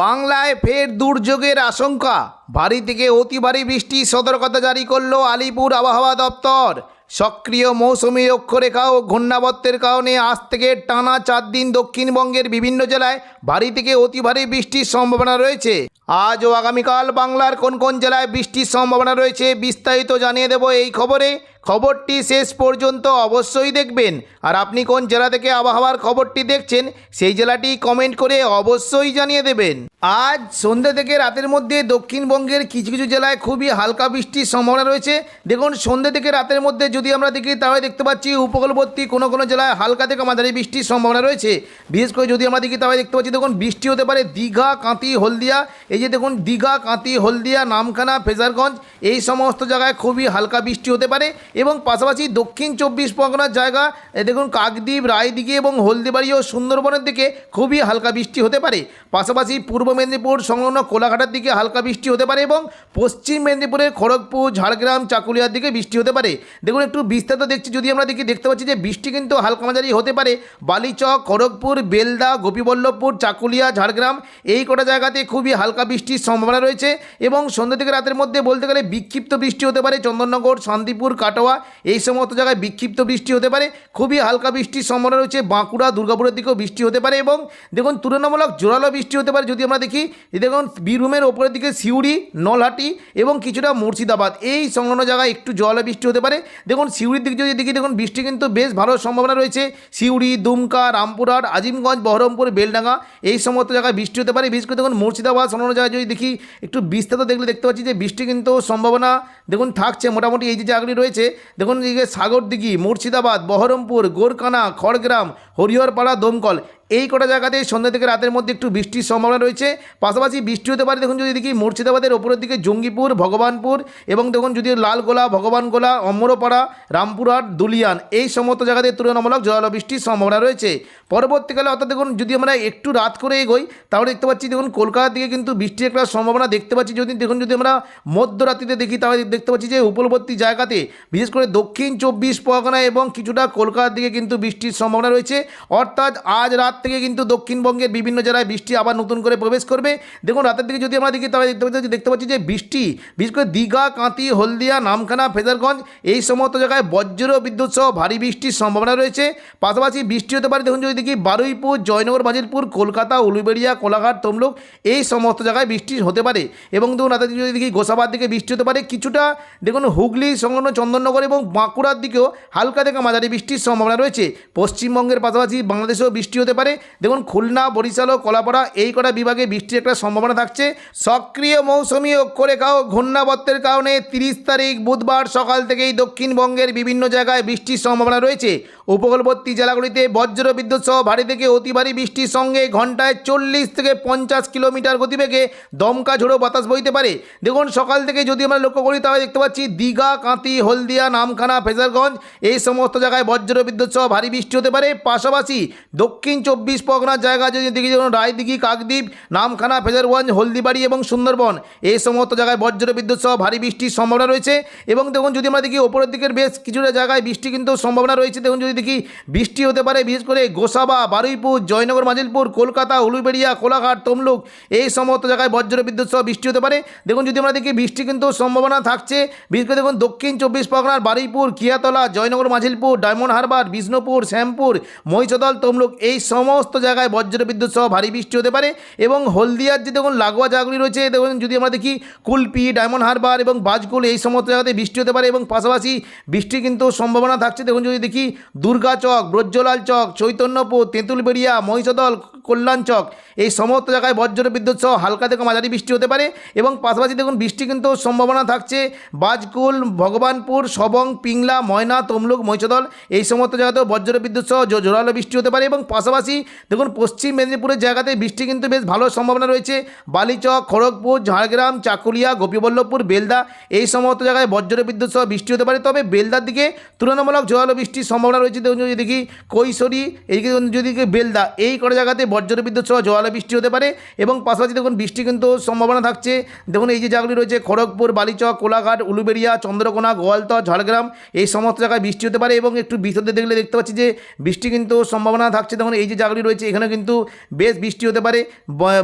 বাংলায় ফের দুর্যোগের আশঙ্কা। ভারী থেকে অতি ভারী বৃষ্টির সতর্কতা জারি করল আলিপুর আবহাওয়া দপ্তর। সক্রিয় মৌসুমী অক্ষরেখা ও ঘূর্ণাবর্তের কারণে আজ থেকে টানা চার দিন দক্ষিণবঙ্গের বিভিন্ন জেলায় ভারী থেকে অতি ভারী বৃষ্টির সম্ভাবনা রয়েছে। আজ ও আগামীকাল বাংলার কোন কোন জেলায় বৃষ্টির সম্ভাবনা রয়েছে বিস্তারিত জানিয়ে দেব এই খবরে। খবরটি শেষ পর্যন্ত অবশ্যই দেখবেন। আর আপনি কোন জেলা থেকে আবহাওয়ার খবরটি দেখছেন, সেই জেলাটি কমেন্ট করে অবশ্যই জানিয়ে দেবেন। আজ সন্ধ্যা থেকে রাতের মধ্যে দক্ষিণবঙ্গের কিছু কিছু জেলায় খুবই হালকা বৃষ্টির সম্ভাবনা রয়েছে। দেখুন, সন্ধ্যা থেকে রাতের মধ্যে যদি আমরা দেখি, তাহলে দেখতে পাচ্ছি উপকূলবর্তী কোনো কোনো জেলায় হালকা থেকে মাঝারি বৃষ্টির সম্ভাবনা রয়েছে। বিশেষ করে যদি আমরা দেখি, তাহলে দেখতে পাচ্ছি, দেখুন, বৃষ্টি হতে পারে দীঘা কাঁতি হলদিয়া। এই যে দেখুন, দীঘা কাঁতি হলদিয়া, নামখানা, ফেজারগঞ্জ, এই সমস্ত জায়গায় খুবই হালকা বৃষ্টি হতে পারে। এবং পাশাপাশি দক্ষিণ চব্বিশ পরগনার জায়গা দেখুন কাকদ্বীপ, রায়দিঘি এবং হলদিবাড়ি ও সুন্দরবনের দিকে খুবই হালকা বৃষ্টি হতে পারে। পাশাপাশি পূর্ব মেদিনীপুর সংলগ্ন কোলাঘাটার দিকে হালকা বৃষ্টি হতে পারে এবং পশ্চিম মেদিনীপুরের খড়গপুর, ঝাড়গ্রাম, চাকুলিয়ার দিকে বৃষ্টি হতে পারে। দেখুন একটু বিস্তারিত দেখছি, যদি আমরা দেখি, দেখতে পাচ্ছি যে বৃষ্টি কিন্তু হালকা মাঝারি হতে পারে। বালিচক, খড়গপুর, বেলদা, গোপীবল্লভপুর, চাকুলিয়া, ঝাড়গ্রাম এই কটা জায়গাতে খুবই হালকা বৃষ্টির সম্ভাবনা রয়েছে এবং সন্ধ্যা থেকে রাতের মধ্যে বলতে গেলে বিক্ষিপ্ত বৃষ্টি হতে পারে। চন্দননগর, শান্তিপুর কাটোয়া এই সমস্ত জায়গায় বিক্ষিপ্ত বৃষ্টি হতে পারে, খুবই হালকা বৃষ্টির সম্ভাবনা রয়েছে বাঁকুড়া, দুর্গাপুরের দিকেও বৃষ্টি হতে পারে এবং দেখুন তুলনামূলক জোরালো বৃষ্টি হতে পারে যদি আমরা দেখি দেখুন বীরভূমের ওপরের দিকে সিউড়ি, নলহাটি এবং কিছুটা মুর্শিদাবাদ, এই সংলগ্ন জায়গায় একটু জলে বৃষ্টি হতে পারে। দেখুন সিউড়ির দিকে যদি দেখি, দেখুন বৃষ্টি কিন্তু বেশ ভালো সম্ভাবনা রয়েছে। সিউড়ি, দুমকা, রামপুরহাট, আজিমগঞ্জ, বহরমপুর, বেলডাঙ্গা, এই সমস্ত জায়গায় বৃষ্টি হতে পারে। বিশেষ করে দেখুন মুর্শিদাবাদ সংলগ্ন জায়গায় যদি দেখি, একটু বিস্তারিত দেখলে দেখতে পাচ্ছি যে বৃষ্টি কিন্তু সম্ভাবনা, দেখুন থাকছে। মোটামুটি এই যে জায়গাগুলি রয়েছে দেখুন এদিকে সাগরদিঘি মুর্শিদাবাদ বহরমপুর গোরকানা খড়গ্রাম হরিহরপাড়া দমকল। এই কটা জায়গাতে সন্ধ্যা থেকে রাতের মধ্যে একটু বৃষ্টির সম্ভাবনা রয়েছে। পাশাপাশি বৃষ্টি হতে পারে, দেখুন যদি দেখি মুর্শিদাবাদের ওপরের দিকে জঙ্গিপুর, ভগবানপুর এবং দেখুন যদি লালগোলা, ভগবানগোলা অমরপাড়া রামপুরহাট, দুলিয়ান এই সমস্ত জায়গাতে তুলনামূলক জলালো বৃষ্টির সম্ভাবনা রয়েছে। পরবর্তীকালে অর্থাৎ দেখুন যদি আমরা একটু রাত করে এগোই, তাহলে দেখতে পাচ্ছি দেখুন কলকাতার দিকে কিন্তু বৃষ্টির একটা সম্ভাবনা দেখতে পাচ্ছি। যদি দেখুন যদি আমরা মধ্যরাত্রিতে দেখি, তাহলে দেখতে পাচ্ছি যে উপলবর্তী জায়গাতে, বিশেষ করে দক্ষিণ চব্বিশ পরগনা এবং কিছুটা কলকাতার দিকে কিন্তু বৃষ্টির সম্ভাবনা রয়েছে। অর্থাৎ আজ রাত থেকে কিন্তু দক্ষিণবঙ্গের বিভিন্ন জেলায় বৃষ্টি আবার নতুন করে প্রবেশ করবে। দেখুন, রাতের দিকে যদি আমরা দেখি তাহলে দেখতে দেখতে পাচ্ছি যে বৃষ্টি, বিশেষ করে দীঘা কাঁতি হলদিয়া, নামখানা, ফেদারগঞ্জ, এই সমস্ত জায়গায় বজ্র বিদ্যুৎ সহ ভারী বৃষ্টির সম্ভাবনা রয়েছে। পাশাপাশি বৃষ্টি হতে পারে, দেখুন যদি দেখি, বারুইপুর, জয়নগর বাজিলপুর কলকাতা, উলুবেড়িয়া, কোলাঘাট, তমলুক, এই সমস্ত জায়গায় বৃষ্টি হতে পারে। এবং দেখুন, রাতের দিকে যদি দেখি, গোসাবার দিকে বৃষ্টি হতে পারে, কিছুটা, দেখুন, হুগলি, সংলগ্ন চন্দননগর এবং বাঁকুড়ার দিকেও হালকা থেকে মাঝারি বৃষ্টির সম্ভাবনা রয়েছে। পশ্চিমবঙ্গের পাশাপাশি বাংলাদেশেও বৃষ্টি হতে পারে। দেখুন খুলনা, বরিশাল ও কলাপাড়া এই কটা বিভাগে বৃষ্টির একটা সম্ভাবনা থাকছে। সক্রিয় মৌসুমি অক্ষরেখা ও ঘূর্ণাবর্তের কারণে তিরিশ তারিখ বুধবার সকাল থেকেই দক্ষিণবঙ্গের বিভিন্ন জায়গায় বৃষ্টির সম্ভাবনা রয়েছে। উপকূলবর্তী জেলাগুলিতে বজ্র বিদ্যুৎ সহ ভারী থেকে অতি ভারী বৃষ্টির সঙ্গে ঘন্টায় চল্লিশ থেকে পঞ্চাশ কিলোমিটার গতিবেগে দমকা ঝোড়ো বাতাস বইতে পারে। দেখুন সকাল থেকে যদি আমরা লক্ষ্য করি, তাহলে দেখতে পাচ্ছি দীঘা কাঁতি হলদিয়া, নামখানা, ফেজারগঞ্জ এই সমস্ত জায়গায় বজ্র বিদ্যুৎ সহ ভারী বৃষ্টি হতে পারে। পাশাপাশি দক্ষিণ চব্বিশ পরগনার জায়গা যদি দেখি যেমন রায়দিঘি, কাকদ্বীপ, নামখানা, ফেজারগঞ্জ, হলদিবাড়ি এবং সুন্দরবন। এই সমস্ত জায়গায় বজ্র বিদ্যুৎ সহ ভারী বৃষ্টির সম্ভাবনা রয়েছে এবং দেখুন যদি আমরা দেখি ওপরের দিকের বেশ কিছুটা জায়গায় বৃষ্টি কিন্তু সম্ভাবনা রয়েছে, দেখুন যদি দেখি বৃষ্টি হতে পারে, বিশেষ করে গোসাবা, বারুইপুর, জয়নগর, মাজিলপুর, কলকাতা, উলুবেড়িয়া, কোলাঘাট, তমলুক, এই সমস্ত জায়গায় বজ্র বিদ্যুৎ সহ বৃষ্টি হতে পারে। দেখুন যদি আমরা দেখি বৃষ্টি কিন্তু সম্ভাবনা থাকছে, বিশেষ করে দেখুন দক্ষিণ চব্বিশ পরগনার বারুইপুর, কিয়াতলা, জয়নগর মাঝিলপুর ডায়মন্ড হারবার, বিষ্ণুপুর, শ্যামপুর, মহিষদল, তমলুক, এই সমস্ত জায়গায় বজ্র বিদ্যুৎ সহ ভারী বৃষ্টি হতে পারে এবং হলদিয়ার যে দেখুন লাগোয়া জায়গাগুলি রয়েছে, দেখুন যদি আমরা দেখি কুলপি, ডায়মন্ড হারবার এবং বাজকুল এই সমস্ত জায়গাতে বৃষ্টি হতে পারে এবং পাশাপাশি বৃষ্টি কিন্তু সম্ভাবনা থাকছে। দেখুন যদি দেখি দুর্গা চক ব্রজ্জলাল চক, চৈতন্যপুর, তেঁতুলবেড়িয়া, মহিষদল, কল্যাণ চক, এই সমস্ত জায়গায় বজ্র বিদ্যুৎ সহ হালকা থেকে মাঝারি বৃষ্টি হতে পারে এবং পাশাপাশি দেখুন বৃষ্টি কিন্তু সম্ভাবনা থাকছে। বাজকুল ভগবানপুর, সবং, পিংলা, ময়না, তমলুক, মহিষদল, এই সমস্ত জায়গাতেও বজ্র বিদ্যুৎ সহ জোরালো বৃষ্টি হতে পারে এবং পাশাপাশি দেখুন, পশ্চিম মেদিনীপুরের জায়গাতে বৃষ্টি কিন্তু বেশ ভালো সম্ভাবনা রয়েছে। বালিচক, খড়গপুর, ঝাড়গ্রাম, চাকুলিয়া, গোপীবল্লভপুর, বেলদা, এই সমস্ত জায়গায় বজ্র বিদ্যুৎ সহ বৃষ্টি হতে পারে। তবে বেলদার দিকে তুলনামূলক জোরালো বৃষ্টির সম্ভাবনা রয়েছে। দেখুন, যদি দেখি কৈশোরী এইদিকে যদি বেলদা, এই কটা জায়গাতে বজ্র বিদ্যুৎ সহ জোয়ালা বৃষ্টি হতে পারে এবং পাশাপাশি দেখুন, বৃষ্টি কিন্তু সম্ভাবনা থাকছে। দেখুন, এই যে জায়গাগুলি রয়েছে, খড়গপুর, বালিচক, কোলাঘাট, উলুবেড়িয়া, চন্দ্রকোনা, গোয়ালতর, ঝাড়গ্রাম, এই সমস্ত জায়গায় বৃষ্টি হতে পারে এবং একটু বিশদে দেখলে দেখতে পাচ্ছি যে বৃষ্টি কিন্তু সম্ভাবনা থাকছে। দেখুন, এই যে জায়গাগুলি রয়েছে। এখানে কিন্তু বেশ বৃষ্টি হতে পারে।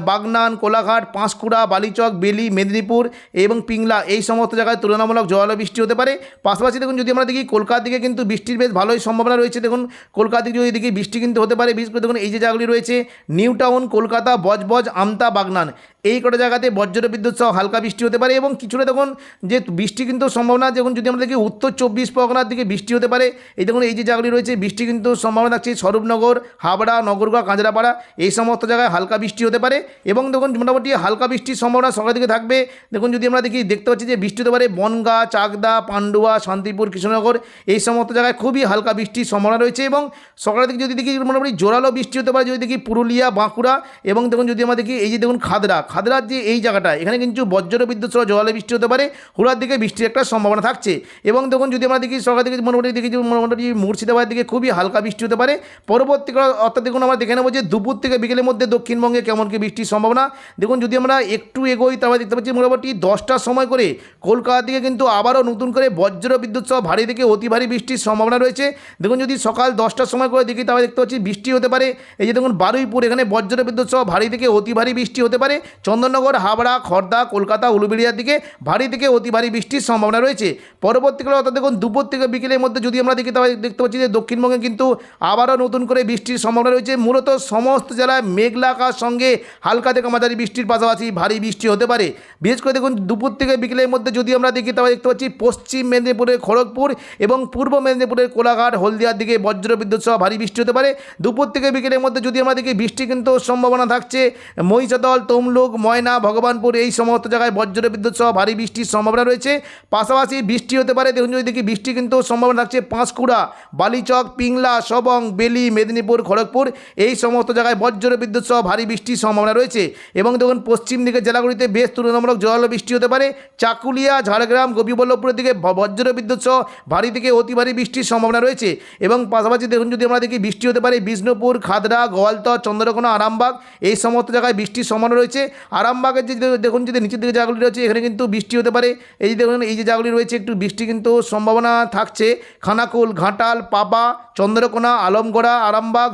বাগনান, কোলাঘাট, পাঁশকুড়া, বালিচক, বেলি, মেদিনীপুর এবং পিংলা এই সমস্ত জায়গায় তুলনামূলক জোয়ালো বৃষ্টি হতে পারে। পাশাপাশি দেখুন, যদি আমরা দেখি, কলকাতার দিকে কিন্তু বৃষ্টির বেশ ভালোই সম্ভাবনা রয়েছে। দেখুন কলকাতা দিকে যদি বৃষ্টি কিন্তু হতে পারে। বিশেষ করে দেখুন, এই যে জায়গাগুলি রয়েছে, নিউ টাউন, কলকাতা, বজবজ, আমতা, বাগনান, এই কটা জায়গাতে বজ্র বিদ্যুৎ সহ হালকা বৃষ্টি হতে পারে এবং কিছুটা দেখুন, যে বৃষ্টি কিন্তু সম্ভাবনা, দেখুন, যদি আমরা দেখি, উত্তর চব্বিশ পরগনার দিকে বৃষ্টি হতে পারে। এই দেখুন, এই যে জায়গাগুলি রয়েছে, বৃষ্টি কিন্তু সম্ভাবনা থাকছে। স্বরূপনগর, হাবড়া নগরগাঁও কাঁচরাপাড়া, এই সমস্ত জায়গায় হালকা বৃষ্টি হতে পারে এবং দেখুন মোটামুটি হালকা বৃষ্টির সম্ভাবনা সকালের দিকে থাকবে। দেখুন যদি আমরা দেখি, দেখতে পাচ্ছি যে বৃষ্টি হতে পারে বনগা, চাকদা, পান্ডুয়া, শান্তিপুর, কৃষ্ণনগর, এই সমস্ত জায়গায় খুবই হালকা বৃষ্টির সম্ভাবনা রয়েছে এবং সকালের দিকে যদি দেখি মোটামুটি জোরালো বৃষ্টি হতে পারে, যদি দেখি পুরুলিয়া, বাঁকুড়া এবং দেখুন যদি আমরা দেখি এই যে দেখুন খাদরা, খাদরার যে এই জায়গাটা, এখানে কিন্তু বজ্র বিদ্যুৎ সহ জোরালো বৃষ্টি হতে পারে, হুড়ার দিকে বৃষ্টির একটা সম্ভাবনা থাকছে এবং দেখুন যদি আমরা দেখি সকাল দিকে মোটামুটি দেখি মোটামুটি মুর্শিদাবাদের দিকে খুবই হালকা বৃষ্টি হতে পারে পরবর্তীকালে অর্থাৎ দেখুন, আমরা দেখে নেব যে দুপুর থেকে বিকেলের মধ্যে দক্ষিণবঙ্গে কেমন কি বৃষ্টির সম্ভাবনা। দেখুন, যদি আমরা একটু এগোই, তাহলে দেখতে পাচ্ছি মোটামুটি দশটার সময় করে কলকাতা থেকে কিন্তু আবারও নতুন করে বজ্র বিদ্যুৎ সহ ভারী থেকে অতি ভারী বৃষ্টির সম্ভাবনা রয়েছে। দেখুন, যদি সকাল দশটার সময় করে দেখি, তাহলে দেখতে পাচ্ছি বৃষ্টি হতে পারে। এই যে দেখুন, বারুইপুর, এখানে বজ্র বিদ্যুৎ সহ ভারী থেকে অতি ভারী বৃষ্টি হতে পারে। চন্দননগর হাবড়া খড়দা কলকাতা, উলুবেড়িয়ার দিকে ভারী থেকে অতি ভারী বৃষ্টির সম্ভাবনা রয়েছে। পরবর্তীকালে অর্থাৎ দেখুন, দুপুর থেকে বিকেলের মধ্যে যদি আমরা দেখি, তাহলে দেখতে পাচ্ছি যে দক্ষিণবঙ্গে কিন্তু আবারও নতুন করে বৃষ্টির সম্ভাবনা রয়েছে। মূলত সমস্ত জেলায় মেঘলা সঙ্গে হালকা থেকে মাঝারি বৃষ্টির পাশাপাশি ভারী বৃষ্টি হতে পারে। বিশেষ করে দেখুন, দুপুর থেকে বিকেলের মধ্যে যদি আমরা দেখি, তাহলে দেখতে পাচ্ছি পশ্চিম মেদিনীপুরের খড়গপুর এবং পূর্ব মেদিনীপুরের কোলাঘাট, হলদিয়ার দিকে বজ্র বিদ্যুৎ সহ ভারী বৃষ্টি হতে পারে। দুপুর থেকে বিকেলের মধ্যে যদি আমরা দেখি, বৃষ্টি কিন্তু সম্ভাবনা থাকছে। মহিষাদল, তমলুক, ময়না, ভগবানপুর এই সমস্ত জায়গায় বজ্র বিদ্যুৎ সহ ভারী বৃষ্টির সম্ভাবনা রয়েছে। পাশাপাশি বৃষ্টি হতে পারে, দেখুন যদি দেখি, বৃষ্টি কিন্তু সম্ভাবনা থাকছে পাঁশকুড়া, বালিচক, পিংলা সবং বেলি, মেদিনীপুর, খড়গপুর। এই সমস্ত জায়গায় বজ্র বিদ্যুৎ সহ ভারী বৃষ্টির সম্ভাবনা রয়েছে। এবং দেখুন, পশ্চিম দিকের জেলাগুলিতে বেশ তুলনামূলক জল বৃষ্টি হতে পারে। চাকুলিয়া, ঝাড়গ্রাম, গোপীবল্লভপুরের দিকে বজ্র বিদ্যুৎ সহ ভারী থেকে অতি ভারী বৃষ্টির সম্ভাবনা রয়েছে। এবং পাশাপাশি দেখুন, যদি আমরা দেখি, বৃষ্টি হতে পারে বিষ্ণুপুর, খাদরা গোয়ালতর চন্দ্রকোনা, আরামবাগ। এই সমস্ত জায়গায় বৃষ্টির সম্ভাবনা রয়েছে। আরামবাগের যে দেখুন যদি নিচের দিকে জায়গাগুলি রয়েছে, এখানে কিন্তু বৃষ্টি হতে পারে। এই যে দেখুন, এই যে জায়গাগুলি রয়েছে, একটু বৃষ্টি কিন্তু সম্ভাবনা থাকছে। খানাকুল, ঘাটাল পাপা চন্দ্রকোনা, আলমগড়া, আরামবাগ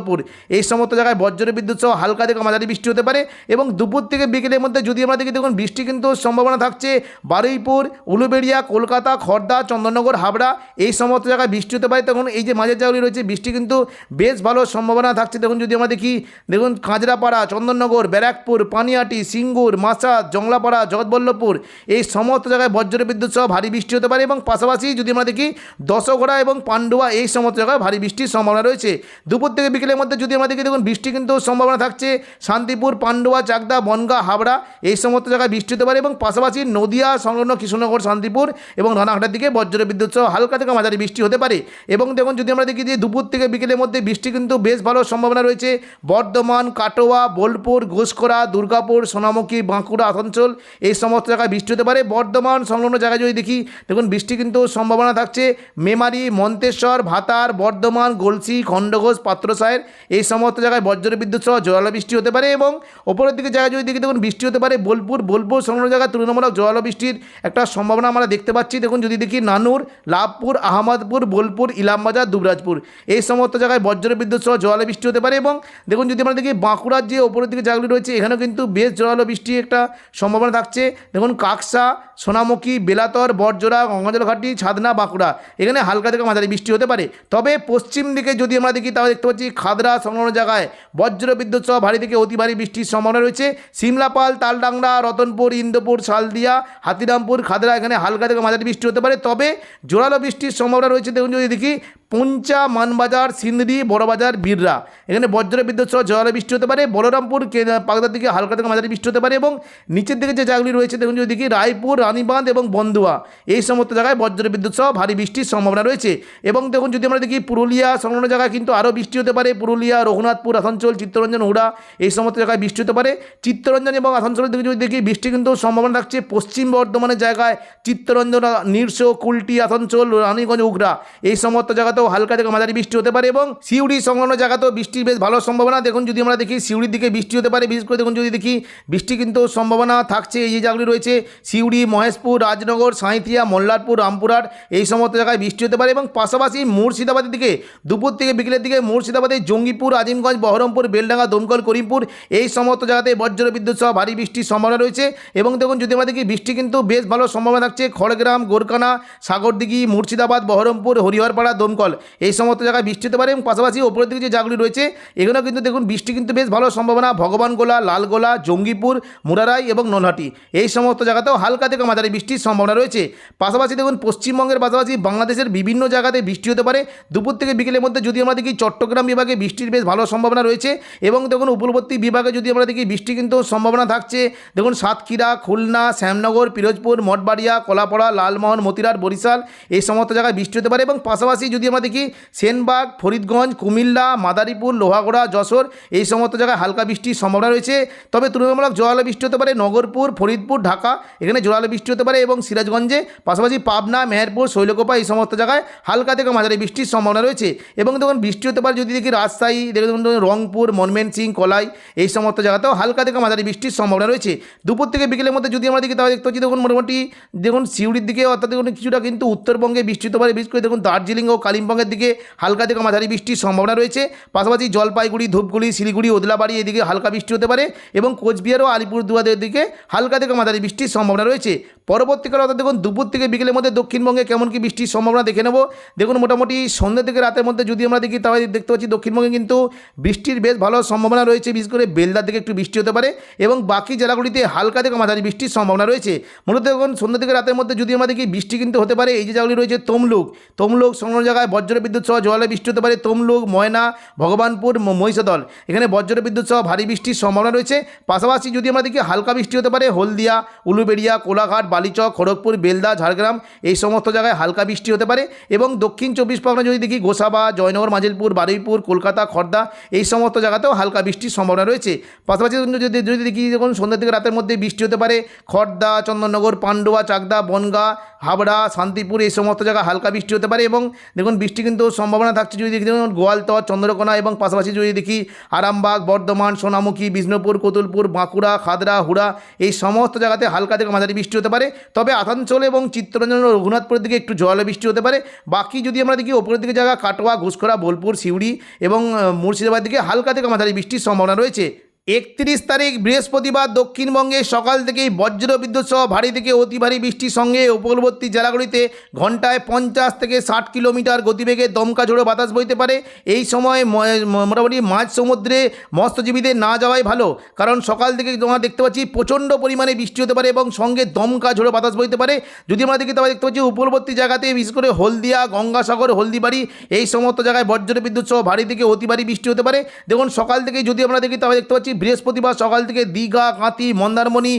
জগৎবল্লভপুর এই সমস্ত জায়গায় বজ্র বিদ্যুৎ সহ হালকা থেকে মাঝারি বৃষ্টি হতে পারে এবং দুপুর থেকে বিকেলের মধ্যে যদি আমরা দেখি, দেখুন, বৃষ্টি কিন্তু সম্ভাবনা থাকছে বারুইপুর, উলুবেড়িয়া, কলকাতা খড়দা চন্দননগর, হাবড়া, এই সমস্ত জায়গায় বৃষ্টি হতে পারে। তখন এই যে মাঝের জায়গাগুলি রয়েছে, বৃষ্টি কিন্তু বেশ ভালো সম্ভাবনা থাকছে। দেখুন, যদি আমরা দেখি, দেখুন কাঁচরাপাড়া চন্দননগর, ব্যারাকপুর, পানিয়াটি, সিঙ্গুর মাসাদ জংলাপাড়া, জগৎবল্লভপুর, এই সমস্ত জায়গায় বজ্র বিদ্যুৎ সহ ভারী বৃষ্টি হতে পারে এবং পাশাপাশি যদি আমরা দেখি, দশগড়া এবং পান্ডুয়া, এই সমস্ত জায়গায় ভারী বৃষ্টির সম্ভাবনা রয়েছে। দুপুর থেকে বিকেলের মধ্যে যদি আমরা দেখি দেখুন, বৃষ্টি কিন্তু সম্ভাবনা থাকছে। শান্তিপুর, পান্ডুয়া, চাকদা, বনগা, হাবড়া, এই সমস্ত জায়গায় বৃষ্টি হতে পারে এবং পাশাপাশি নদিয়া, সংলগ্ন কৃষ্ণনগর, শান্তিপুর এবং রানাঘাটের দিকে বজ্র বিদ্যুৎ সহ হালকা থেকে মাঝারি বৃষ্টি হতে পারে। এবং দেখুন, যদি আমরা দেখি যে দুপুর থেকে বিকেলের মধ্যে বৃষ্টি কিন্তু বেশ ভালো সম্ভাবনা রয়েছে। বর্ধমান, কাটোয়া, বোলপুর ঘোষকরা দুর্গাপুর, সোনামুখী, বাঁকুড়া, আসানসোল এই সমস্ত জায়গায় বৃষ্টি হতে পারে। বর্ধমান, সংলগ্ন জায়গায় যদি দেখি, দেখুন, বৃষ্টি কিন্তু সম্ভাবনা থাকছে। মেমারি, মন্তেশ্বর, ভাতার, বর্ধমান, গলসি, খণ্ডঘোষ পাত্রসায়ের এই সমস্ত জায়গায় বজ্র বিদ্যুৎ সহ জোরালো বৃষ্টি হতে পারে এবং ওপরের দিকে জায়গায় যদি দেখি, দেখুন, বৃষ্টি হতে পারে বোলপুর বোলপুর সংলগ্ন জায়গায় তুলনামূলক জোরালো বৃষ্টির একটা সম্ভাবনা আমরা দেখতে পাচ্ছি। দেখুন, যদি দেখি নানুর, লাভপুর, আহমদপুর, বোলপুর, ইলামবাজার, দুবরাজপুর, এই সমস্ত জায়গায় বজ্র বিদ্যুৎ সহ জোরালো বৃষ্টি হতে পারে এবং দেখুন, যদি আমরা দেখি বাঁকুড়ার যে ওপরের দিকে জায়গাগুলি রয়েছে, এখানেও কিন্তু বেশ জোরালো বৃষ্টির একটা সম্ভাবনা থাকছে। দেখুন, কাকসা, সোনামুখী, বেলাতর বরজোড়া গঙ্গাজলঘাটি, ছাদনা, বাঁকুড়া, এখানে হালকা থেকে মাঝারি বৃষ্টি হতে পারে। তবে পশ্চিম দিকে যদি আমরা দেখি, তাহলে দেখতে পাচ্ছি খাদরা সংলগ্ন জায়গায় বজ্র বিদ্যুৎ সহ ভারী থেকে অতি ভারী বৃষ্টির সম্ভাবনা রয়েছে। সিমলাপাল, তালডাংরা, রতনপুর, ইন্দোপুর সালদিয়া হাতিরামপুর, খাদরা, এখানে হালকা থেকে মাঝারি বৃষ্টি হতে পারে। তবে জোরালো বৃষ্টির সম্ভাবনা রয়েছে। দেখুন যদি দেখি পুঞ্চা, মানবাজার, সিন্দি, বড়বাজার বীররা এখানে বজ্র বিদ্যুৎ সহ জোরালো বৃষ্টি হতে পারে। বলরামপুর পাগদার দিকে হালকা থেকে মাঝারি বৃষ্টি হতে পারে এবং নিচের দিকে যে জায়গাগুলি রয়েছে, দেখুন যদি দেখি, রায়পুর, রানীবাঁধ এবং বন্দুয়া এই সমস্ত জায়গায় বজ্র বিদ্যুৎ সহ ভারী বৃষ্টির সম্ভাবনা রয়েছে। এবং দেখুন যদি আমরা দেখি, পুরুলিয়া সংলগ্ন জায়গায় কিন্তু আরও বৃষ্টি হতে পারে। পুরুলিয়া, রঘুনাথপুর, আসানসোল, চিত্তরঞ্জন হুড়া এই সমস্ত জায়গায় বৃষ্টি হতে পারে। চিত্তরঞ্জন এবং আসানসোলের দিকে যদি দেখি, বৃষ্টি কিন্তু সম্ভাবনা থাকছে পশ্চিম বর্ধমানের জায়গায়। চিত্তরঞ্জন, নিরসো, কুলটি, আসানসোল, রানীগঞ্জ, উগরা। এই সমস্ত জায়গাতেও জায়গাতেও হালকা থেকে মাঝারি বৃষ্টি হতে পারে এবং সিউড়ি সংলগ্ন জায়গাতেও বৃষ্টির বেশ ভালো সম্ভাবনা। দেখুন, যদি আমরা দেখি সিউড়ির দিকে বৃষ্টি হতে পারে, বিশেষ করে দেখুন, যদি দেখি বৃষ্টি কিন্তু সম্ভাবনা থাকছে এই যে জায়গাগুলি রয়েছে, সিউড়ি, মহেশপুর, রাজনগর, সাঁইথিয়া, মোল্লারপুর, রামপুরহাট, এই সমস্ত জায়গায় বৃষ্টি হতে পারে এবং পাশাপাশি মুর্শিদাবাদের দিকে, দুপুর থেকে বিকেলের দিকে মুর্শিদাবাদে জঙ্গিপুর, আজিমগঞ্জ, বহরমপুর, বেলডাঙ্গা, দমকল, করিমপুর, এই সমস্ত জায়গাতে বজ্র বিদ্যুৎ সহ ভারী বৃষ্টির সম্ভাবনা রয়েছে এবং দেখুন, যদি আমরা দেখি বৃষ্টি কিন্তু বেশ ভালো সম্ভাবনা থাকছে, খড়গ্রাম গোরকানা সাগরদিঘি, মুর্শিদাবাদ, বহরমপুর, হরিহরপাড়া, দমকল। এই সমস্ত জায়গায় বৃষ্টি হতে পারে এবং পাশাপাশি ওপরের দিকে যে জায়গাগুলি রয়েছে, এগুলো কিন্তু দেখুন, বৃষ্টি কিন্তু বেশ ভালো সম্ভাবনা। ভগবানগোলা, লালগোলা, জঙ্গিপুর, মুরারাই এবং নলহাটি। এই সমস্ত জায়গাতেও হালকা থেকে মাঝারি বৃষ্টির সম্ভাবনা রয়েছে। পাশাপাশি দেখুন, পশ্চিমবঙ্গের পাশাপাশি বাংলাদেশের বিভিন্ন জায়গাতে বৃষ্টি হতে পারে। দুপুর থেকে বিকেলের মধ্যে যদি আমরা দেখি চট্টগ্রাম বিভাগে বৃষ্টির বেশ ভালো সম্ভাবনা রয়েছে এবং দেখুন, উপকূলবর্তী বিভাগে যদি আমরা দেখি বৃষ্টি কিন্তু সম্ভাবনা থাকছে। দেখুন, সাতক্ষীরা, খুলনা, শ্যামনগর, পিরোজপুর, মঠবাড়িয়া, কলাপাড়া, লালমোহন মতিরাট বরিশাল, এই সমস্ত জায়গায় বৃষ্টি হতে পারে এবং পাশাপাশি যদি আমরা দেখি সেনবাগ, ফরিদগঞ্জ, কুমিল্লা, মাদারীপুর, লোহাগড়া, যশোর এই সমস্ত জায়গায় হালকা বৃষ্টির সম্ভাবনা রয়েছে। তবে তুলনামূলক জোরালো বৃষ্টি হতে পারে নগরপুর, ফরিদপুর, ঢাকা, এখানে জোরালো বৃষ্টি হতে পারে এবং সিরাজগঞ্জে, পাশাপাশি পাবনা, মেহেরপুর, শৈলকোপা এই সমস্ত জায়গায় হালকা থেকে মাঝারি বৃষ্টির সম্ভাবনা রয়েছে। এবং দেখুন, বৃষ্টি হতে পারে যদি দেখি রাজশাহী রংপুর মনমেনসিং কলাই এই সমস্ত জায়গাতেও হালকা থেকে মাঝারি বৃষ্টির সম্ভাবনা রয়েছে। দুপুর থেকে বিকেলের মধ্যে যদি আমরা দেখি, তাহলে দেখতে পাচ্ছি, দেখুন, মোটামুটি, দেখুন, সিউড়ির দিকে অর্থাৎ দেখুন, কিছুটা কিন্তু উত্তরবঙ্গে বৃষ্টি হতে পারে। বিশেষ করে দেখুন, দার্জিলিং ও কালিম্পংয়ের দিকে হালকা থেকে মাঝারি বৃষ্টির সম্ভাবনা রয়েছে। পাশাপাশি জলপাইগুড়ি, ধূপগুড়ি, শিলিগুড়ি, ওদলাবাড়ি এদিকে হালকা বৃষ্টি হতে পারে এবং কোচবিহার ও আলিপুরদুয়ারের দিকে হালকা থেকে মাঝারি বৃষ্টির সম্ভাবনা রয়েছে। পরবর্তীকালে অর্থাৎ দেখুন দুপুর থেকে বিকেলের মধ্যে দক্ষিণবঙ্গে কেমন কি বৃষ্টির সম্ভাবনা দেখে নেব। দেখুন মোটামুটি সন্ধ্যে থেকে রাতের মধ্যে যদি আমরা দেখি তাহলে দেখতে পাচ্ছি দক্ষিণবঙ্গে কিন্তু বৃষ্টির বেশ ভালো সম্ভাবনা রয়েছে, বিশেষ করে বেলদার দিকে একটু বৃষ্টি হতে পারে এবং বাকি জেলাগুলিতে হালকা থেকে মাঝারি বৃষ্টির সম্ভাবনা রয়েছে। মূলত দেখুন সন্ধ্যা থেকে রাতের মধ্যে যদি আমরা দেখি বৃষ্টি কিন্তু হতে পারে, এই যে জায়গাগুলি রয়েছে তমলুক। তমলুক সংলগ্ন জায়গায় বজ্র বিদ্যুৎ সহ জলে বৃষ্টি হতে পারে। তমলুক, ময়না, ভগবানপুর মহিষাদল, এখানে বজ্র বিদ্যুৎ সহ ভারী বৃষ্টির সম্ভাবনা রয়েছে। পাশাপাশি যদি আমরা দেখি হালকা বৃষ্টি হতে পারে, হলদিয়া, উলুবেড়িয়া, কোলাঘাট বালিচক, খড়গপুর, বেলদা, ঝাড়গ্রাম, এই সমস্ত জায়গায় হালকা বৃষ্টি হতে পারে এবং দক্ষিণ চব্বিশ পরগনা যদি দেখি গোসাবা, জয়নগর, মাজিলপুর, বারুইপুর, কলকাতা, খর্দা, এই সমস্ত জায়গাতেও হালকা বৃষ্টির সম্ভাবনা রয়েছে। পাশাপাশি যদি যদি দেখি যখন সন্ধ্যা থেকে রাতের মধ্যে বৃষ্টি হতে পারে, খর্দা, চন্দননগর, পান্ডুয়া, চাকদা, বনগা হাবড়া, শান্তিপুর, এই সমস্ত জায়গায় হালকা বৃষ্টি হতে পারে এবং দেখুন বৃষ্টি কিন্তু সম্ভাবনা থাকছে যদি দেখি যেমন গোয়ালতর, চন্দ্রকোনা এবং পাশাপাশি যদি দেখি আরামবাগ, বর্ধমান, সোনামুখী, বিষ্ণুপুর, কতুলপুর, বাঁকুড়া, খাদরা, হুড়া, এই সমস্ত জায়গাতে হালকা থেকে মাঝারি বৃষ্টি হতে পারে। তবে আসানসোল এবং চিত্তরঞ্জন রঘুনাথপুরের দিকে একটু জলে বৃষ্টি হতে পারে। বাকি যদি আমরা দেখি, ওপরের দিকে জায়গা কাটোয়া, ঘুষখরা, বোলপুর, সিউড়ি এবং মুর্শিদাবাদ দিকে হালকা থেকে মাঝারি বৃষ্টির সম্ভাবনা রয়েছে। একত্রিশ তারিখ বৃহস্পতিবার দক্ষিণবঙ্গে সকাল থেকেই বজ্র বিদ্যুৎ সহ ভারী থেকে অতি ভারী বৃষ্টির সঙ্গে উপকূলবর্তী জেলাগুলিতে ঘন্টায় পঞ্চাশ থেকে ষাট কিলোমিটার গতিবেগে দমকা ঝোড়ো বাতাস বইতে পারে। এই সময় মোটামুটি মাঝ সমুদ্রে মৎস্যজীবীদের না যাওয়াই ভালো, কারণ সকাল থেকে আমরা দেখতে পাচ্ছি প্রচণ্ড পরিমাণে বৃষ্টি হতে পারে এবং সঙ্গে দমকা ঝোড়ো বাতাস বইতে পারে। যদি আমরা দেখি তবে দেখতে পাচ্ছি উপকূলবর্তী জায়গাতে, বিশেষ করে হলদিয়া, গঙ্গাসাগর, হলদিবাড়ি, এই সমস্ত জায়গায় বজ্র বিদ্যুৎ সহ ভারী থেকে অতি ভারী বৃষ্টি হতে পারে। দেখুন, সকাল থেকে যদি আমরা দেখি তবে দেখতে পাচ্ছি বৃহস্পতিবার সকাল থেকে দীঘা কাঁতি মন্দারমণি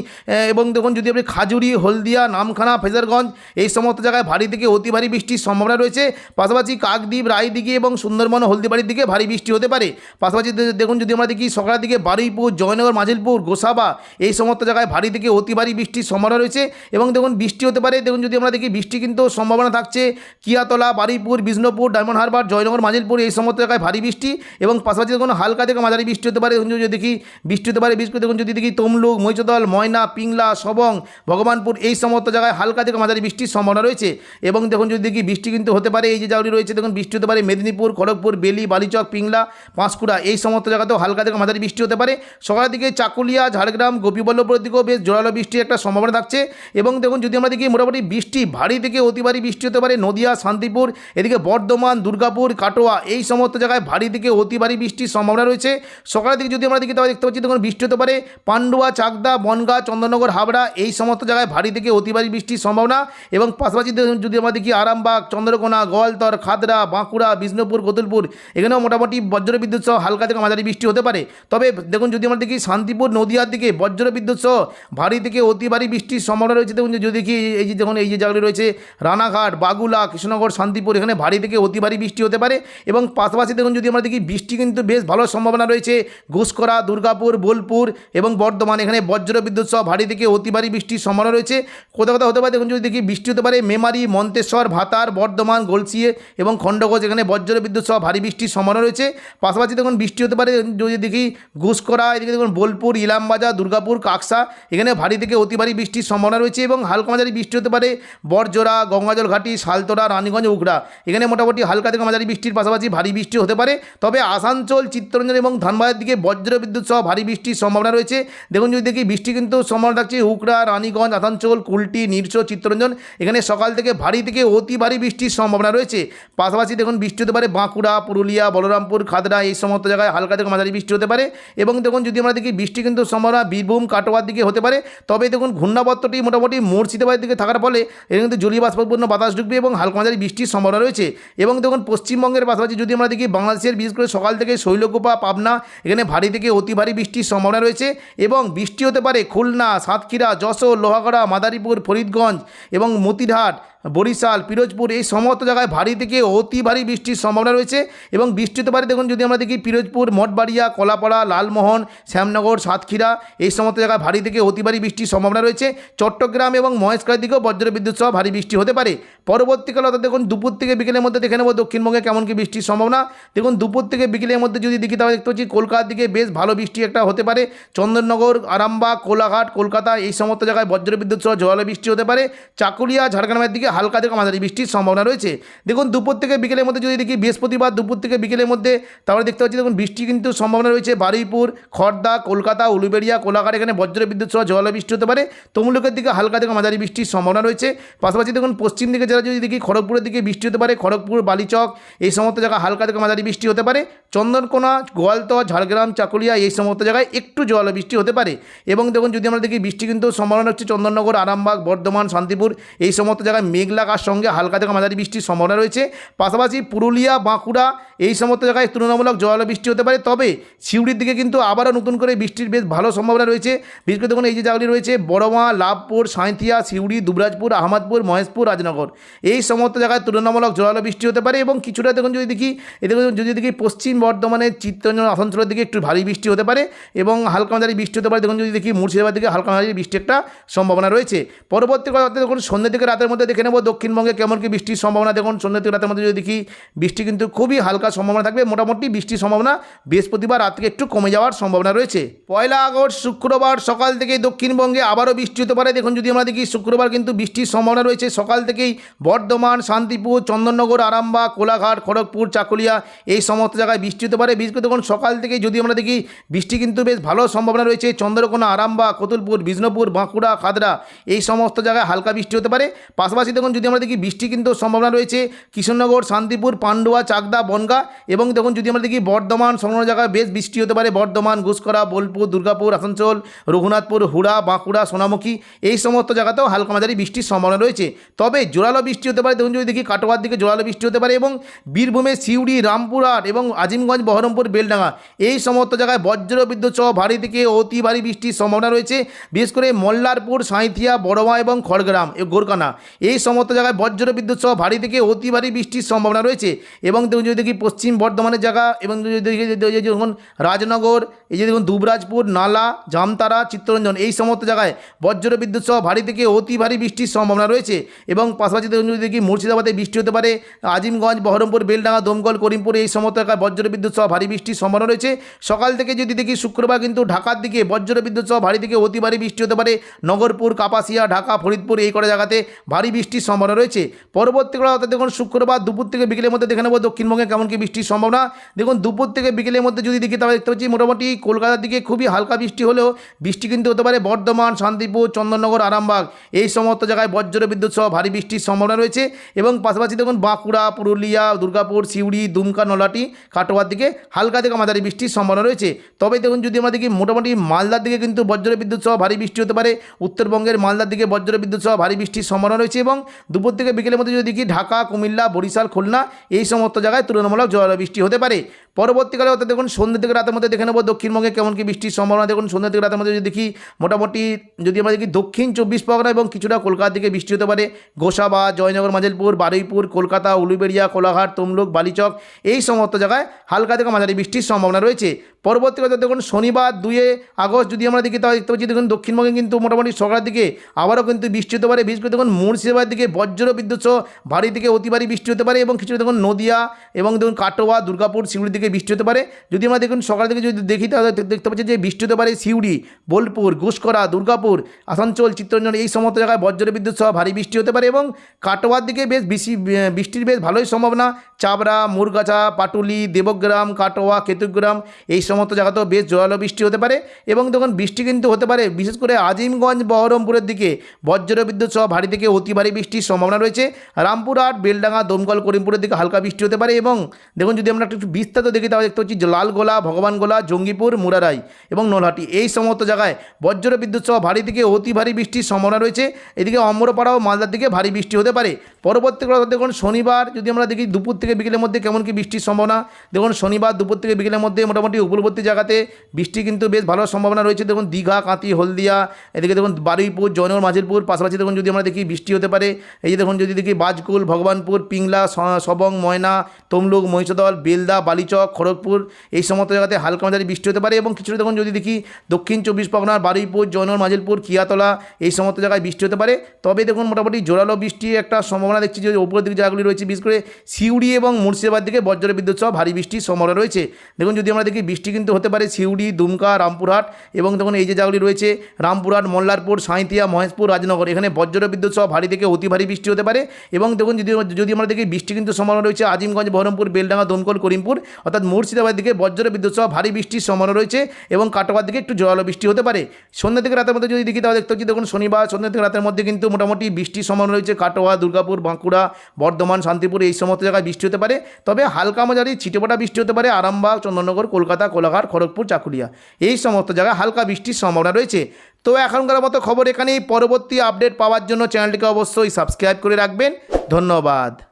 এবং দেখুন যদি আপনি খাজুরি, হলদিয়া, নামখানা, ফেজারগঞ্জ, এই সমস্ত জায়গায় ভারী থেকে অতি ভারী বৃষ্টির সম্ভাবনা রয়েছে। পাশাপাশি কাকদ্বীপ, রায়দিঘি এবং সুন্দরবন, হলদিবাড়ির দিকে ভারী বৃষ্টি হতে পারে। পাশাপাশি দেখুন যদি আমরা দেখি সকালের দিকে বারুইপুর, জয়নগর, মাজিলপুর, গোসাবা, এই সমস্ত জায়গায় ভারী থেকে অতি ভারী বৃষ্টির সম্ভাবনা রয়েছে এবং দেখুন বৃষ্টি হতে পারে। দেখুন যদি আমরা দেখি বৃষ্টি কিন্তু সম্ভাবনা থাকছে কিয়াতলা, বারুইপুর, বিষ্ণুপুর, ডায়মন্ড হারবার, জয়নগর, মাজিলপুর, এই সমস্ত জায়গায় ভারী বৃষ্টি এবং পাশাপাশি দেখুন হালকা থেকে মাঝারি বৃষ্টি হতে পারে। যদি দেখি বৃষ্টি হতে পারে করে দেখুন যদি দেখি তমলুক মৈচদল ময়না, পিংলা, সবং, ভগবানপুর এই সমস্ত জায়গায় হালকা থেকে মাঝারি বৃষ্টির সম্ভাবনা রয়েছে। এবং দেখুন যদি দেখি বৃষ্টি কিন্তু হতে পারে, এই যে জায়গাটি রয়েছে, দেখুন বৃষ্টি হতে পারে মেদিনীপুর, খড়গপুর, বেলি, বালিচক, পিংলা, পাঁশকুড়া, এই সমস্ত জায়গাতেও হালকা থেকে মাঝারি বৃষ্টি হতে পারে। সকালের দিকে চাকুলিয়া, ঝাড়গ্রাম, গোপীবল্লভপুরের দিকেও বেশ জোরালো বৃষ্টির একটা সম্ভাবনা থাকছে। এবং দেখুন যদি আমরা দেখি মোটামুটি বৃষ্টি ভারী থেকে অতি ভারী বৃষ্টি হতে পারে, নদিয়া, শান্তিপুর, এদিকে বর্ধমান, দুর্গাপুর, কাটোয়া, এই সমস্ত জায়গায় ভারী থেকে অতি ভারী বৃষ্টির সম্ভাবনা রয়েছে। সকালের দিকে যদি আমরা দেখি তাহলে দেখতে পাচ্ছি, দেখুন, বৃষ্টি হতে পারে। পান্ডুয়া, চাকদা, বনগা চন্দননগর হাবড়া এই সমস্ত জায়গায় ভারী থেকে অতি বৃষ্টির সম্ভাবনা এবং পাশাপাশি যদি আমরা দেখি আরামবাগ, চন্দ্রকোনা, গোয়ালতর, খাদরা, বাঁকুড়া, বিষ্ণুপুর, কতুলপুর, এখানেও মোটামুটি বজ্র বিদ্যুৎ সহ হালকা থেকে মাঝারি বৃষ্টি হতে পারে। তবে দেখুন, যদি আমরা দেখি শান্তিপুর, নদীয়ার দিকে বজ্র বিদ্যুৎ সহ ভারী থেকে অতি ভারী বৃষ্টির সম্ভাবনা রয়েছে। দেখুন, যদি দেখি এই যে, দেখুন, এই যে জায়গাগুলি রয়েছে, রানাঘাট, বাগুলা, কৃষ্ণনগর, শান্তিপুর, এখানে ভারী থেকে অতি ভারী বৃষ্টি হতে পারে। এবং পাশাপাশি দেখুন, যদি আমরা দেখি বৃষ্টি কিন্তু বেশ ভালো সম্ভাবনা রয়েছে। ঘুষকরা দুর্গা দুর্গাপুর, বোলপুর এবং বর্ধমান। এখানে বজ্র বিদ্যুৎ সহ ভারী থেকে অতি ভারী বৃষ্টির সম্ভাবনা রয়েছে। কোথাও কোথাও হতে পারে, দেখুন যদি দেখি বৃষ্টি হতে পারে, মেমারি, মন্তেশ্বর, ভাতার, বর্ধমান, গলসিয়ে এবং খণ্ডঘোষ এখানে বজ্র বিদ্যুৎ সহ ভারী বৃষ্টির সম্ভাবনা রয়েছে। পাশাপাশি দেখুন বৃষ্টি হতে পারে যদি দেখি ঘুষকরা এদিকে দেখুন বোলপুর, ইলামবাজার, দুর্গাপুর, কাকসা এখানে ভারী থেকে অতি ভারী বৃষ্টির সম্ভাবনা রয়েছে এবং হালকা মাঝারি বৃষ্টি হতে পারে বরজোড়া গঙ্গাজল ঘাটি, শালতোড়া, রানীগঞ্জ, উগড়া। এখানে মোটামুটি হালকা থেকে মাঝারি বৃষ্টির পাশাপাশি ভারী বৃষ্টি হতে পারে। তবে আসানসোল, চিত্তরঞ্জন এবং ধানবাদের দিকে বজ্র বিদ্যুৎ সহ ভারী বৃষ্টির সম্ভাবনা রয়েছে। দেখুন, যদি দেখি বৃষ্টি কিন্তু সম্ভাবনা থাকছে উকড়া, রানীগঞ্জ, আসানসোল, কুলটি, নিরস, চিত্তরঞ্জন। এখানে সকাল থেকে ভারী থেকে অতি ভারী বৃষ্টির সম্ভাবনা রয়েছে। পাশাপাশি দেখুন, বৃষ্টি হতে পারে বাঁকুড়া, পুরুলিয়া, বলরামপুর খাদড়া এই সমস্ত জায়গায় হালকা থেকে মাঝারি বৃষ্টি হতে পারে। এবং দেখুন, যদি আমরা দেখি বৃষ্টি কিন্তু সম্ভাবনা বীরভূম, কাটোয়ার দিকে হতে পারে। তবে দেখুন, ঘূর্ণাবর্তটি মোটামুটি মুর্শিদাবাদের দিকে থাকার ফলে এখানে কিন্তু জলীয় বাষ্পপূর্ণ বাতাস ঢুকবে এবং হালকা মাঝারি বৃষ্টির সম্ভাবনা রয়েছে। এবং দেখুন, পশ্চিমবঙ্গের পাশাপাশি যদি আমরা দেখি বাংলাদেশের, বিশেষ করে সকাল থেকে শৈলকুপা, পাবনা, এখানে ভারী থেকে অতি ভারী বৃষ্টির সম্ভাবনা রয়েছে এবং বৃষ্টি হতে পারে খুলনা, সাতক্ষীরা, যশোর, লোহাগড়া, মাদারীপুর, ফরিদগঞ্জ এবং মতিরহাট। বরিশাল, পিরোজপুর এই সমস্ত জায়গায় ভারী থেকে অতি ভারী বৃষ্টির সম্ভাবনা রয়েছে এবং বৃষ্টি হতে পারে, দেখুন যদি আমরা দেখি পিরোজপুর, মঠবাড়িয়া, কলাপাড়া, লালমোহন, শ্যামনগর, সাতক্ষীরা, এই সমস্ত জায়গায় ভারী থেকে অতি ভারী বৃষ্টির সম্ভাবনা রয়েছে। চট্টগ্রাম এবং মহেশখালীর দিকেও বজ্র বিদ্যুৎ সহ ভারী বৃষ্টি হতে পারে। পরবর্তীকালে অর্থাৎ দেখুন দুপুর থেকে বিকেলের মধ্যে দেখে নেব দক্ষিণবঙ্গে কেমন কি বৃষ্টির সম্ভাবনা। দেখুন দুপুর থেকে বিকেলের মধ্যে যদি দেখি তাহলে দেখতে পাচ্ছি কলকাতার দিকে বেশ ভালো বৃষ্টি একটা হতে পারে। চন্দননগর, আরামবাগ, কোলাঘাট, কলকাতা এই সমস্ত জায়গায় বজ্র বিদ্যুৎ সহ জোয়ালো বৃষ্টি হতে পারে। চাকুলিয়া, ঝাড়গ্রামের দিকে হালকা থেকে মাঝারি বৃষ্টির সম্ভাবনা রয়েছে। দেখুন, দুপুর থেকে বিকেলের মধ্যে যদি দেখি বৃহস্পতিবার দুপুর থেকে বিকেলের মধ্যে, তাহলে দেখতে পাচ্ছি, দেখুন বৃষ্টি কিন্তু সম্ভাবনা রয়েছে। বারুইপুর খড়দা কলকাতা, উলুবেড়িয়া, কোলাঘাট, এখানে বজ্র বিদ্যুৎ সহ জোয়ালো বৃষ্টি হতে পারে। তমলুকের দিকে হালকা থেকে মাঝারি বৃষ্টির সম্ভাবনা রয়েছে। পাশাপাশি দেখুন, পশ্চিম দিকে যারা যদি দেখি, খড়গপুরের দিকে বৃষ্টি হতে পারে, খড়গপুর, বালিচক, এই সমস্ত জায়গায় হালকা থেকে মাঝারি বৃষ্টি হতে পারে। চন্দনকোনা গোয়ালতর ঝাড়গ্রাম, চাকুলিয়া, এই সমস্ত জায়গায় একটু জোয়ালো বৃষ্টি হতে পারে। এবং দেখুন, যদি আমরা দেখি, বৃষ্টি কিন্তু সম্ভাবনা হচ্ছে চন্দননগর, আরামবাগ, বর্ধমান, শান্তিপুর, এই সমস্ত জায়গায় মেঘলাকার সঙ্গে হালকা থেকে মাঝারি বৃষ্টির সম্ভাবনা রয়েছে। পাশাপাশি পুরুলিয়া বাঁকুড়া এই সমস্ত জায়গায় তুলনামূলক জল বৃষ্টি হতে পারে, তবে সিউড়ির দিকে কিন্তু আবারও নতুন করে বৃষ্টির বেশ ভালো সম্ভাবনা রয়েছে। বিশেষ করে দেখুন, এই যে জায়গাগুলি রয়েছে, বড়মা, লাভপুর, সাঁইথিয়া, সিউড়ি, দুবরাজপুর, আহমদপুর, মহেশপুর, রাজনগর। এই সমস্ত জায়গায় তুলনামূলক জল বৃষ্টি হতে পারে এবং কিছুটা দেখুন, যদি দেখি এদিকে যদি দেখি পশ্চিম বর্ধমানের চিত্তরঞ্জন আসানসোলের দিকে একটু ভারী বৃষ্টি হতে পারে এবং হালকা মাঝারি বৃষ্টি হতে পারে। দেখুন, যদি দেখি মুর্শিদাবাদ দিকে হালকা মাঝারি বৃষ্টি একটা সম্ভাবনা রয়েছে। পরবর্তী কথা দেখুন সন্ধ্যে থেকে রাতের মধ্যে দেখে নেব দক্ষিণবঙ্গে কেমন কি বৃষ্টির সম্ভাবনা। দেখুন সন্ধ্যে থেকে রাতের মধ্যে যদি দেখি, বৃষ্টি কিন্তু খুবই হালকা সম্ভাবনা থাকবে। মোটামুটি বৃষ্টির সম্ভাবনা বৃহস্পতিবার রাত থেকে একটু কমে যাওয়ার সম্ভাবনা রয়েছে। পয়লা আগস্ট, শুক্রবার সকাল থেকে দক্ষিণবঙ্গে আবারও বৃষ্টি হতে পারে। দেখুন, যদি আমরা দেখি, শুক্রবার কিন্তু বৃষ্টির সম্ভাবনা রয়েছে। সকাল থেকেই বর্ধমান, শান্তিপুর, চন্দননগর, আরামবাগ, কোলাঘাট, খড়গপুর, চাকুলিয়া এই সমস্ত জায়গায় বৃষ্টি হতে পারে। বিশেষ করে দেখুন, সকাল থেকে যদি আমরা দেখি, বৃষ্টি কিন্তু বেশ ভালো সম্ভাবনা রয়েছে। চন্দ্রকোনা, আরামবাগ, কতুলপুর, বিষ্ণুপুর, বাঁকুড়া খাদড়া এই সমস্ত জায়গায় হালকা বৃষ্টি হতে পারে। পাশাপাশি দেখুন, যদি আমরা দেখি, বৃষ্টি কিন্তু সম্ভাবনা রয়েছে। কৃষ্ণনগর শান্তিপুর, পান্ডুয়া, চাকদা, বনগা এবং দেখুন যদি আমরা দেখি বর্ধমান সংলগ্ন জায়গায় বেশ বৃষ্টি হতে পারে। বর্ধমান ঘুষকরা বোলপুর, দুর্গাপুর, আসানসোল, রঘুনাথপুর, হুড়া, বাঁকুড়া, সোনামুখী এই সমস্ত জায়গাতেও হালকা মাঝারি বৃষ্টির সম্ভাবনা রয়েছে। তবে জোরালো বৃষ্টি হতে পারে, দেখুন যদি দেখি কাটোয়ার দিকে জোরালো বৃষ্টি হতে পারে এবং বীরভূমে সিউড়ি, রামপুরহাট এবং আজিমগঞ্জ, বহরমপুর, বেলডাঙ্গা এই সমস্ত জায়গায় বজ্র বিদ্যুৎ সহ ভারী থেকে অতি ভারী বৃষ্টির সম্ভাবনা রয়েছে। বিশেষ করে মল্লারপুর, সাঁইথিয়া বড়মা এবং খড়গ্রাম গোরকানা এই সমস্ত জায়গায় বজ্র বিদ্যুৎ সহ ভারী থেকে অতি ভারী বৃষ্টির সম্ভাবনা রয়েছে এবং দেখুন যদি দেখি পশ্চিম বর্ধমানের জায়গা এবং যদি দেখি যে দেখুন রাজনগর, এই যে দেখুন দুবরাজপুর, নালা, জামতারা, চিত্তরঞ্জন, এই সমস্ত জায়গায় বজ্র বিদ্যুৎ সহ ভারী থেকে অতি ভারী বৃষ্টির সম্ভাবনা রয়েছে। এবং পাশাপাশি যদি দেখি মুর্শিদাবাদে বৃষ্টি হতে পারে, আজিমগঞ্জ, বহরমপুর, বেলডাঙ্গা, দমকল, করিমপুর, এই সমস্ত এলাকায় বজ্র বিদ্যুৎ সহ ভারী বৃষ্টির সম্ভাবনা রয়েছে। সকাল থেকে যদি দেখি শুক্রবার কিন্তু ঢাকার দিকে বজ্র বিদ্যুৎ সহ ভারী থেকে অতি ভারী বৃষ্টি হতে পারে। নগরপুর, কাপাসিয়া, ঢাকা, ফরিদপুর, এই কটা জায়গাতে ভারী বৃষ্টির সম্ভাবনা রয়েছে। পরবর্তীকালে অর্থাৎ দেখুন শুক্রবার দুপুর থেকে বিকেলের মধ্যে দেখে নেব দক্ষিণবঙ্গে কেমন কি বৃষ্টির সম্ভাবনা। দেখুন, দুপুর থেকে বিকেলের মধ্যে যদি দেখি, তাহলে দেখতে পাচ্ছি মোটামুটি কলকাতার দিকে খুবই হালকা বৃষ্টি হলেও বৃষ্টি কিন্তু হতে পারে বর্ধমান, শান্তিপুর, চন্দননগর, আরামবাগ। এই সমস্ত জায়গায় বজ্র বিদ্যুৎ সহ ভারী বৃষ্টির সম্ভাবনা রয়েছে এবং পাশাপাশি দেখুন, বাঁকুড়া, পুরুলিয়া, দুর্গাপুর, সিউড়ি, দুমকা নলাটি কাটোয়ার দিকে হালকা থেকে মাঝারি বৃষ্টির সম্ভাবনা রয়েছে। তবে দেখুন, যদি আমরা দেখি, মোটামুটি মালদার দিকে কিন্তু বজ্র বিদ্যুৎ সহ ভারী বৃষ্টি হতে পারে। উত্তরবঙ্গের মালদার দিকে বজ্র বিদ্যুৎ সহ ভারী বৃষ্টির সম্ভাবনা রয়েছে এবং দুপুর থেকে বিকেলের মধ্যে যদি দেখি, ঢাকা, কুমিল্লা, বরিশাল, খুলনা, এই সমস্ত জায়গায় তুলনামূলক জল বৃষ্টি হতে পারে। পরবর্তীকালে অর্থাৎ দেখুন সন্ধ্যে থেকে রাতের মধ্যে দেখে নেব দক্ষিণবঙ্গে কেমন কি বৃষ্টির সম্ভাবনা। দেখুন সন্ধ্যে থেকে রাতের মধ্যে যদি দেখি মোটামুটি যদি আমরা দেখি দক্ষিণ চব্বিশ পরগনা এবং কিছুটা কলকাতা থেকে বৃষ্টি হতে পারে। গোসাবা, জয়নগর মাঝেলপুর বারুইপুর, কলকাতা, উলুবেড়িয়া, কোলাঘাট, তমলুক, বালিচক এই সমস্ত জায়গায় হালকা থেকে মাঝারি বৃষ্টির সম্ভাবনা রয়েছে। পরবর্তীকালে দেখুন শনিবার দুয়ে আগস্ট যদি আমরা দেখি তাহলে দেখতে পাচ্ছি দেখুন দক্ষিণবঙ্গে কিন্তু মোটামুটি সকালের দিকে আবারও কিন্তু বৃষ্টি হতে পারে। বিশেষ করে দেখুন মুর্শিদাবাদ দিকে বজ্র বিদ্যুৎ ভারী থেকে অতি ভারী বৃষ্টি হতে পারে এবং কিছু দেখুন নদিয়া এবং দেখুন কাটোয়া, দুর্গাপুর সিউড়ির দিকে বৃষ্টি হতে পারে। যদি আমরা দেখুন, সকাল থেকে যদি দেখি, তাহলে দেখতে পাচ্ছি যে বৃষ্টি হতে পারে সিউড়ি, বোলপুর ঘুষকরা দুর্গাপুর, আসানসোল, চিত্তরঞ্জন এই সমস্ত জায়গায় বজ্র বিদ্যুৎ সহ ভারী বৃষ্টি হতে পারে এবং কাটোয়ার দিকে বেশ বেশি বৃষ্টির বেশ ভালোই সম্ভাবনা। চাবড়া, মুরগাছা, পাটুলি, দেবগ্রাম, কাটোয়া, কেতুগ্রাম এই সমস্ত জায়গাতেও বেশ জোরালো বৃষ্টি হতে পারে এবং দেখুন, বৃষ্টি কিন্তু হতে পারে। বিশেষ করে আজিমগঞ্জ, বহরমপুরের দিকে বজ্র বিদ্যুৎ সহ ভারী থেকে অতি ভারী বৃষ্টির সম্ভাবনা রয়েছে। রামপুরহাট, বেলডাঙ্গা, দমকল, করিমপুরের দিকে হালকা বৃষ্টি হতে পারে এবং দেখুন, যদি আমরা একটু বিস্তারিত দেখি তাহলে দেখতে পাচ্ছি যে লালগোলা ভগবানগোলা জঙ্গিপুর, মুরারাই এবং নলহাটি। এই সমস্ত জায়গায় বজ্র বিদ্যুৎ সহ ভারী থেকে অতি ভারী বৃষ্টির সম্ভাবনা রয়েছে। এদিকে অমরপাড়া ও মালদার দিকে ভারী বৃষ্টি হতে পারে। পরবর্তীকালে দেখুন, শনিবার যদি আমরা দেখি দুপুর থেকে বিকেলের মধ্যে কেমন কি বৃষ্টির সম্ভাবনা, দেখুন, শনিবার দুপুর থেকে বিকেলের মধ্যে মোটামুটি উপকূলবর্তী জায়গাতে বৃষ্টি কিন্তু বেশ ভালো সম্ভাবনা রয়েছে। দেখুন, দীঘা কাঁতি হলদিয়া, এদিকে দেখুন, বারুইপুর, জয়নগর, মাঝিরপুর, পাশাপাশি দেখুন, যদি আমরা দেখি বৃষ্টি হতে পারে, এই যে দেখুন, যদি দেখি বাজকুল, ভগবানপুর, পিংলা সবং, ময়না, তমলুক, মহিষদল, বেলদা, বালিচক খড়গপুর, এই সমস্ত জায়গাতে হালকা মাঝারি বৃষ্টি হতে পারে এবং কিছুটা দেখুন যদি দেখি দক্ষিণ চব্বিশ পরগনার বারুইপুর, জয়নগর মাজিলপুর কিয়াতলা, এই সমস্ত জায়গায় বৃষ্টি হতে পারে। তবে দেখুন মোটামুটি জোরালো বৃষ্টির একটা সম্ভাবনা দেখছি যে উপরের দিকে জায়গাগুলি রয়েছে, বিশেষ করে সিউড়ি এবং মুর্শিদাবাদ দিকে বজ্র বিদ্যুৎ সহ ভারী বৃষ্টির সম্ভাবনা রয়েছে। দেখুন যদি আমরা দেখি বৃষ্টি কিন্তু হতে পারে সিউড়ি, দুমকা, রামপুরহাট এবং দেখুন এই যে জায়গাগুলি রয়েছে, রামপুরহাট, মল্লারপুর সাঁইতিয়া মহেশপুর, রাজনগর, এখানে বজ্র বিদ্যুৎ সহ ভারী থেকে অতি ভারী বৃষ্টি হতে পারে। এবং দেখুন যদি যদি আমরা দেখি বৃষ্টি কিন্তু সম্ভাবনা রয়েছে আজিমগঞ্জ, বহরমপুর, বেলডাঙ্গা, দমকল, করিমপুর অর্থাৎ মুর্শিদাবাদ দিকে বজ্র বিদ্যুৎ সহ ভারী বৃষ্টির সম্ভাবনা রয়েছে এবং কাটোয়ার দিকে একটু জোরালো বৃষ্টি হতে পারে। সন্ধ্যা থেকে রাতের মধ্যে যদি দেখি তাহলে দেখতে পাচ্ছি, দেখুন শনিবার সন্ধ্যা থেকে রাতের মধ্যে কিন্তু মোটামুটি বৃষ্টির সম্ভাবনা রয়েছে। কাটোয়া, দুর্গাপুর, বাঁকুড়া, বর্ধমান, শান্তিপুর এই সমস্ত জায়গায় বৃষ্টি হতে পারে। তবে হালকা মাঝারি ছিটেফোঁটা বৃষ্টি হতে পারে আরামবাগ, চন্দননগর, কলকাতা, কোলাঘাট, খড়গপুর চাকুলিয়া এই সমস্ত জায়গায় হালকা বৃষ্টির সম্ভাবনা রয়েছে। তো এখনকার মতো খবর এখানেই। পরবর্তী আপডেট পাওয়ার জন্য চ্যানেলটিকে অবশ্যই সাবস্ক্রাইব করে রাখবেন। ধন্যবাদ।